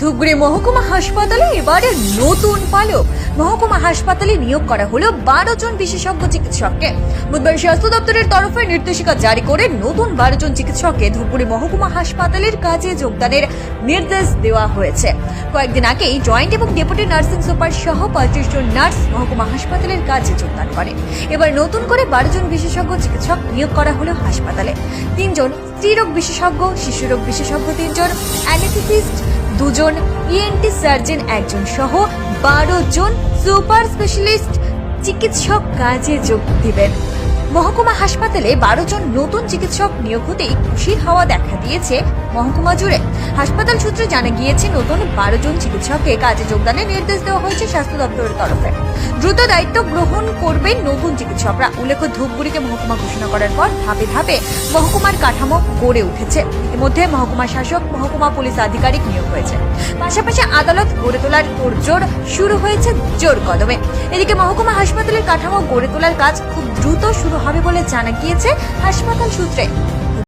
ধুবড়ি মহকুমা হাসপাতালে এবারে নতুন পালক। মহকুমা হাসপাতালে নিয়োগ করা হলো বারো জন বিশেষজ্ঞ চিকিৎসককে। বুধবার স্বাস্থ্য দপ্তরের তরফে নির্দেশিকা জারি করে নতুন বারো জন চিকিৎসককে ধুবড়ি মহকুমা হাসপাতালের কাজে যোগদানের নির্দেশ দেওয়া হয়েছে। কয়েকদিন আগেই জয়েন্ট এবং ডেপুটি নার্সিং সুপার সহ পঁয়ত্রিশ জন নার্স মহকুমা হাসপাতালের কাজে যোগদান করে। এবার নতুন করে বারো জন বিশেষজ্ঞ চিকিৎসক নিয়োগ করা হলো হাসপাতালে। তিনজন স্ত্রীরোগ বিশেষজ্ঞ, শিশুরোগ বিশেষজ্ঞ তিনজন অ্যানেস্থেসিস্ট দুজন ইএনটি সার্জন একজন সহ বারো জন সুপার স্পেশালিস্ট চিকিৎসক কাজে যোগ দিবেন। মহকুমা হাসপাতালে বারো জন নতুন চিকিৎসক নিয়োগ হতেই খুশির হওয়া দেখা দিয়েছে মহকুমা জুড়ে হাসপাতাল সূত্রে জানা গিয়েছে, নতুন বারো জন চিকিৎসককে কাজে যোগদানের নির্দেশ দেওয়া হয়েছে স্বাস্থ্য দপ্তরের তরফে। দ্রুত দায়িত্ব গ্রহণ করবেন নতুন চিকিৎসকরা। উল্লেখ্য ধূপগুড়িকে মহকুমা ঘোষণা করার পর ধাপে ধাপে মহকুমার কাঠামো গড়ে উঠেছে। এর মধ্যে মহকুমা শাসক, মহকুমা পুলিশ আধিকারিক নিয়োগ হয়েছে। পাশাপাশি আদালত গড়ে তোলার তোড়জোড় শুরু হয়েছে জোর কদমে। এদিকে মহকুমা হাসপাতালের কাঠামো গড়ে তোলার কাজ খুব দ্রুত শুরু হবে বলে জানা গিয়েছে হাসপাতাল সূত্রে।